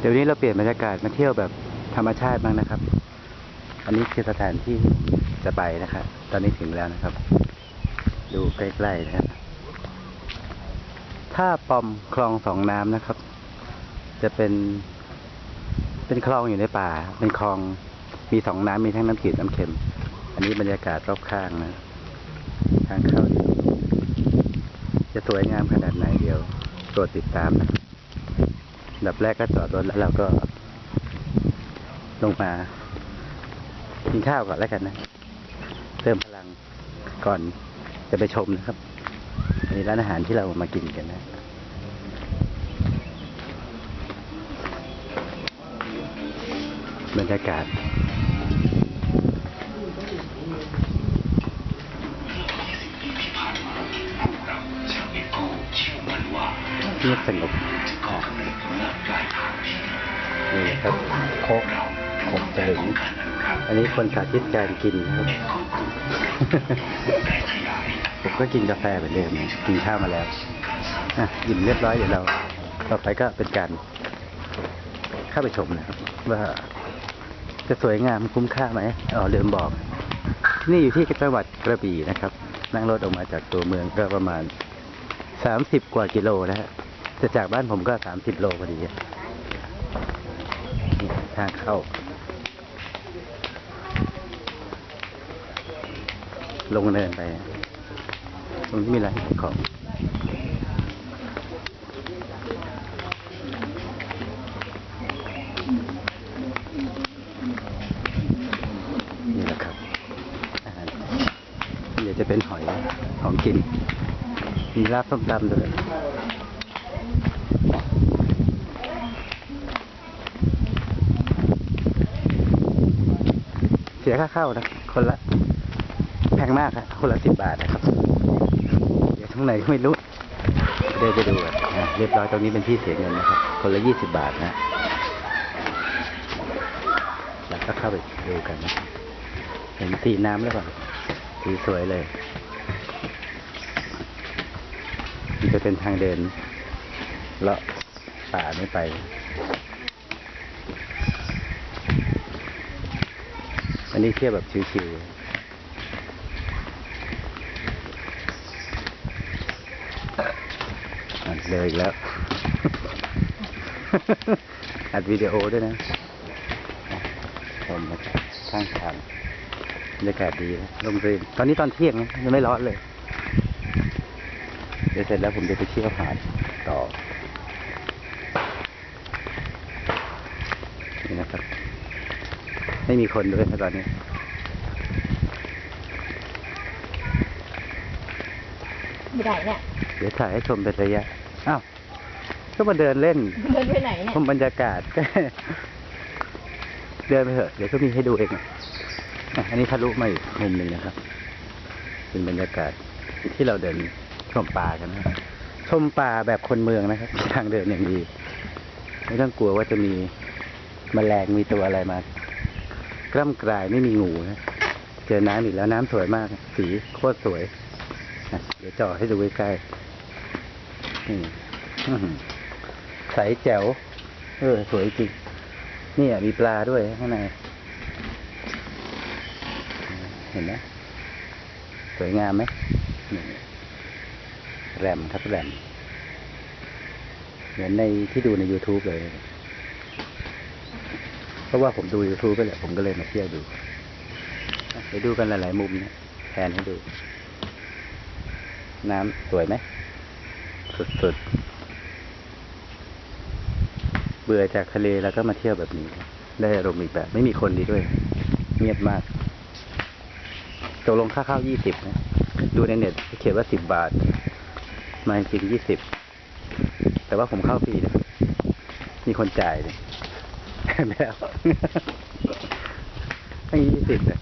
เดี๋ยวนี้เราเปลี่ยนบรรยากาศมาเที่ยวแบบธรรมชาติบ้างนะครับ อันนี้คือสถานที่จะไปนะครับ ตอนนี้ถึงแล้วนะครับ ดูใกล้ๆนะครับท่าปอมคลองสองน้ำนะครับ จะเป็น เป็นคลองอยู่ในป่า เป็นคลองมีสองน้ำมีทั้งน้ำจืดน้ำเค็ม อันนี้บรรยากาศรอบข้างนะ ทางเข้าจะสวยงามขนาดไหนเดี๋ยวโปรดติดตามนะ อันดับแรกก็จอดรถแล้วเราก็ลงมากินข้าวก่อนแล้วกันนะ เติมพลังก่อนจะไปชมนะครับในร้านอาหารที่เรามากินกันนะบรรยากาศเงียบสงบ นี่ครับโคกขบสลึงอันนี้คนสาธิตการกินนะครับ ผมก็กินกาแฟเหมือนเดิมกินข้าวมาแล้วอะอิ่มเรียบร้อยเดี๋ยวเรา ต่อไปก็เป็นการเข้าไปชมนะครับ ว่าจะสวยงามคุ้มค่าไหมอ๋อลืมบอก นี่อยู่ที่จังหวัดกระบี่นะครับ นั่งรถออกมาจากตัวเมืองก็ประมาณสามสิบกว่ากิโลนะฮะจะจากบ้านผมก็สามสิบโลพอดีนี่ ทางเข้า ลงเนินไป ตรงนี้มีร้านของนี่แหละครับเดี๋ยวจะเป็นหอยของกิน มีลาบส้มตำด้วย เสียค่าเข้านะ คนละแพงมากครับคนละสิบบาทนะครับ เดี๋ยวทั้งไหนก็ไม่รู้ เดินไปดูอะอะเรียบร้อยตรงนี้เป็นที่เสียเงินนะครับ คนละยี่สิบบาทนะ แล้วก็เข้าไปดูกันนะเห็นสีน้ำหรือเปล่าสีสวยเลยมันจะเป็นทางเดินเลาะป่าไม่ไป อันนี้เที่ยวแบบชิวๆอะเลยอีกแล้ว อัดวิดีโอด้วยนะชมนะข้างทางบรรยากาศดีนะลมรื่นตอนนี้ตอนเที่ยงนะยังไม่ร้อนเลย เดี๋ยวเสร็จแล้วผมจะไปเที่ยวหาดต่อ นี่นะครับ ไม่มีคนด้วยนะตอนนี้ไปไหนเนี่ย เดี๋ยวถ่ายให้ชมเป็นระยะ อ้าว ก็มาเดินเล่น เดินไปไหนเนี่ยชมบรรยากาศ เดินไปเถอะ เดี๋ยวก็มีให้ดูเองอะอะอันนี้ทะลุมาอีกมุมหนึ่งนะครับ เป็นบรรยากาศที่เราเดินชมป่ากันนะชมป่าแบบคนเมืองนะครับมีทางเดินอย่างดี ไม่ต้องกลัวว่าจะมีแมลงมีตัวอะไรมา กล้ำกลายไม่มีงูนะเจอน้ำอีกแล้วน้ำสวยมาก สีโคตรสวยอะเดี๋ยวจ่อให้ดูใกล้ๆนี่ใสแจ๋ว เออ สวยจริง นี่อะมีปลาด้วยข้างใน เห็นไหมสวยงามไหมแรมครับแรมเหมือนในที่ดูใน YouTube เลย ราะว่าผมดู YouTube ไปแหละผมก็เลยมาเที่ยวดู ไปดูกันหลาย ๆ มุมนะแทนให้ดู น้ำสวยไหม สุด ๆ เบื่อจากทะเลแล้วก็มาเที่ยวแบบนี้ ได้อารมณ์อีกแบบ ไม่มีคนดีด้วย เงียบมากตกลงค่าข้าวยี่สิบนะ ดูในเน็ตเขียนว่าสิบบาท มาจริงยี่สิบ แต่ว่าผมเข้าฟรีนะมีคนจ่ายเลย แล้วให้ยี่สิบเลย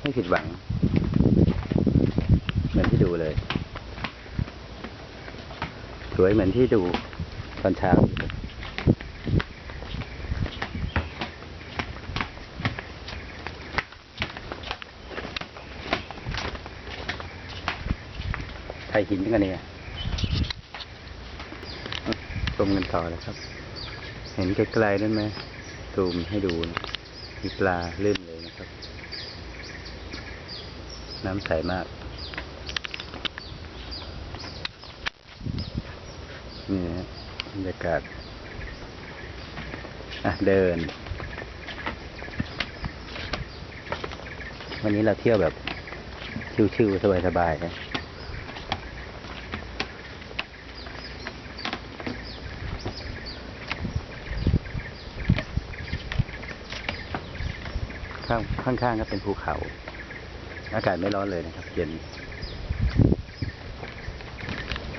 ไม่ผิดหวัง เหมือนที่ดูเลย สวยเหมือนที่ดูตอนเช้าเลย ถ่าย หินกันเนี่ยชมกันต่อเลยครับ เห็นไกลๆนั่นไหมซูมให้ดูนะมีปลาเล่นเลยนะครับ น้ำใสมากนี่นะฮะบรรยากาศอะเดิน วันนี้เราเที่ยวแบบชิวๆสบายๆนะ ข้างข้างๆก็เป็นภูเขา อากาศไม่ร้อนเลยนะครับ เย็น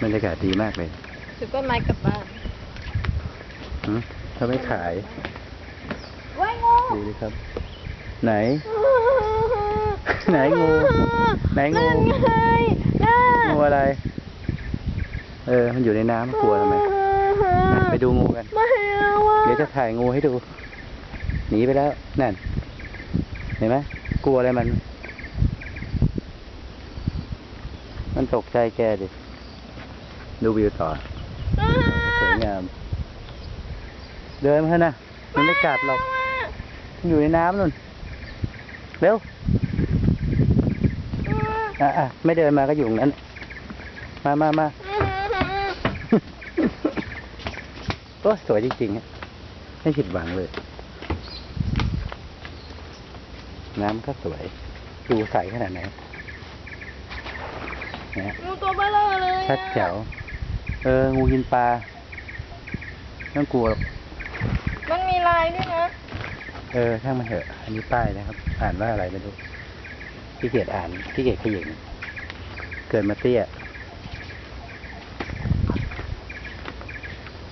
บรรยากาศดีมากเลยถือต้นไม้กลับบ้านหืมเขาไม่ขายว้ายงูดูดิครับ ไหน ไหนงู ไหนงูนั่นไงน่างูอะไร เออ มันอยู่ในน้ำกลัวทำไมอะไปดูงูกันไม่เอาอะเดี๋ยวจะถ่ายงูให้ดู หนีไปแล้ว นั่น เห็นไหมกลัวอะไรมัน มันตกใจแกดิ ดูวิวต่อสวยงาม เดินมาเถอะนะมันไม่กัดหรอกมันอยู่ในน้ำนู่น เร็ว อะอะไม่เดินมาก็อยู่ตรงนั้น มามามาโอ้ยสวยจริงๆอะไม่ผิดหวังเลย น้ำก็สวย ดูใสขนาดไหนนะงูตัวเบลอเลยอะชัดแจ๋ว เออ งูกินปลาไม่ต้องกลัวหรอกมันมีลายด้วยนะ เออช่างมันเถอะ อันนี้ป้ายนะครับ อ่านว่าอะไรไม่รู้ขี้เกียจอ่านขี้เกียจขยิงเกิดมาเตี้ย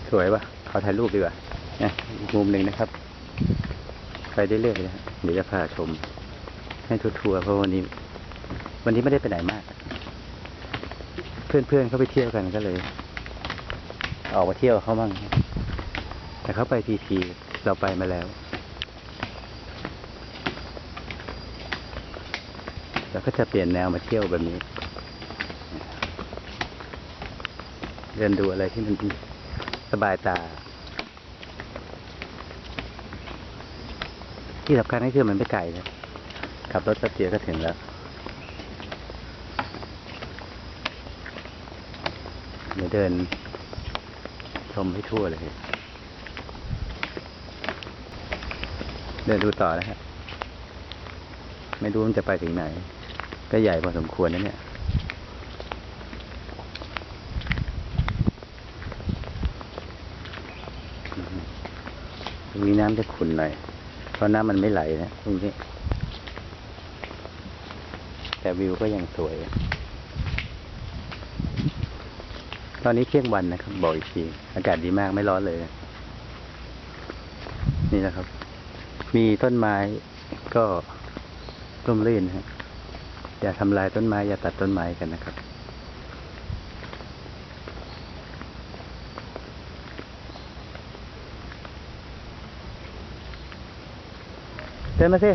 สวยปะขอถ่ายรูปดีกว่าเนี่ยอีกมุมหนึ่งนะครับ ไปได้เรื่อยๆนะฮะเดี๋ยวจะพาชม ให้ทัวร์ๆเพราะวันนี้ วันนี้ไม่ได้ไปไหนมาก เพื่อนๆเขาไปเที่ยวกันก็เลย ออกมาเที่ยวเขามั่งแต่เขาไปพีพีเราไปมาแล้วแล้วก็จะเปลี่ยนแนวมาเที่ยวแบบนี้เดินดูอะไรที่มันสบายตา ที่สำคัญก็คือมันไม่ไกลนะ ขับรถแป๊บเดียวก็ถึงแล้ว เดี๋ยวเดิน ชมให้ทั่วเลย เดินดูต่อนะครับไม่รู้มันจะไปถึงไหน ก็ใหญ่พอสมควรนะเนี่ยมตรงนี้น้ำจะขุ่นหน่อย เพราะน้ำมันไม่ไหลนะตรงนี้ แต่วิวก็ยังสวย ตอนนี้เที่ยงวันนะครับ บอกอีกที อากาศดีมากไม่ร้อนเลย นี่นะครับ มีต้นไม้ก็ร่มรื่นนะฮะอย่าทำลายต้นไม้ อย่าตัดต้นไม้กันนะครับเดินมาสิ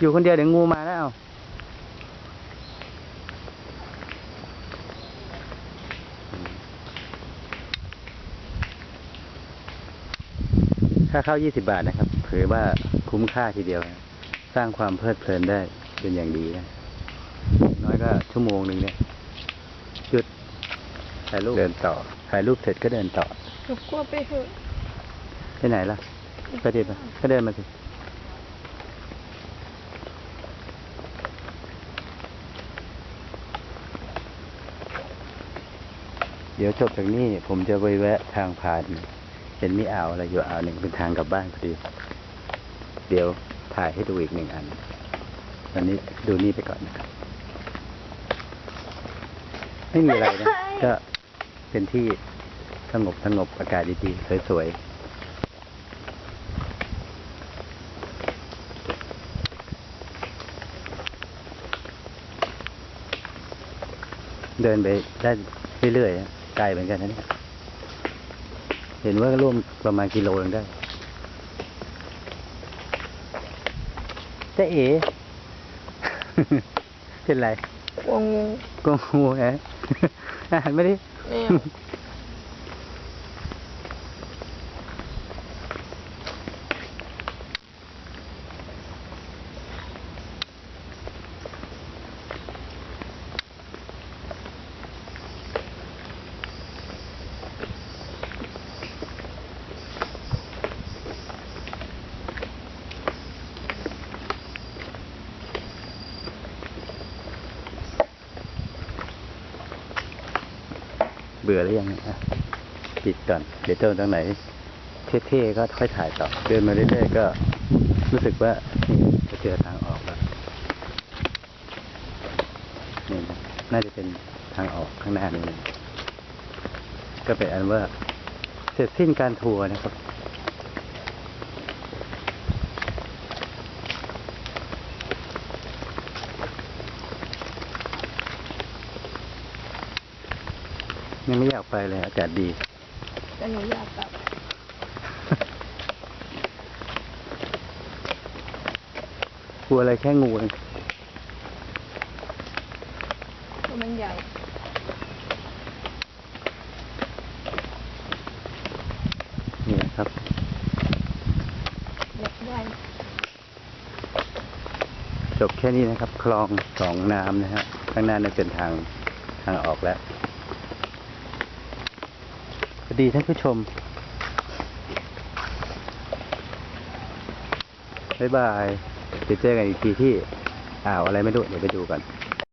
อยู่คนเดียวเดี๋ยวงูมาแล้วเอา ค่าเข้า 20 บาทนะครับถือว่าคุ้มค่าทีเดียวนะสร้างความเพลิดเพลินได้เป็นอย่างดีนะ น้อยก็ชั่วโมงหนึ่งเนี่ยหยุดถ่ายรูปเดินต่อถ่ายรูปเสร็จก็เดินต่อหนูกลัวไปเถอะไปไหนล่ะไปดิไปก็เดินมาสิเดี๋ยวจบจากนี้ผมจะไปแวะทางผ่าน เห็นมีอ่าวอะไรอยู่อ่าวหนึ่งเป็นทางกลับบ้านพอดี เดี๋ยวถ่ายให้ดูอีกหนึ่งอันวันนี้ดูนี่ไปก่อนนะครับ ไม่มีอะไรนะ ก็เป็นที่สงบสงบอากาศดีๆ สวยๆเดินไปได้เรื่อยๆนะไกลเหมือนกันนะเนี่ย เห็นว่าร่วมประมาณกิโลนึงได้เจ๊เอ๋ เป็นไรกลัวงูก็งูไงอาหารไม่ได้ไม่ เบื่อหรือยังเนี่ยอะปิดก่อนเดี๋ยวเจอตรงไหน เท่ๆก็ค่อยถ่ายต่อเดินมาเรื่อยๆก็ รู้สึกว่าจะเจอทางออกแล้วนี่นะน่าจะเป็นทางออกข้างหน้านี้ก็เป็นอันว่าเสร็จสิ้นการทัวร์นะครับ ยังไม่อยากไปเลยอากาศดี แต่หนูอยากกลับกลัวอะไรแค่งูเองเพราะมันใหญ่ นี่นะครับอยากได้จบแค่นี้นะครับ คลองสองน้ำนะฮะข้างหน้านี่เป็นทางทางออกแล้วสวัส ดีท่านผู้ชม บ๊ายบาย เดี๋ยวเจอกันอีกทีที่ อ่าวอะไรไม่รู้ เดี๋ยวไปดูกัน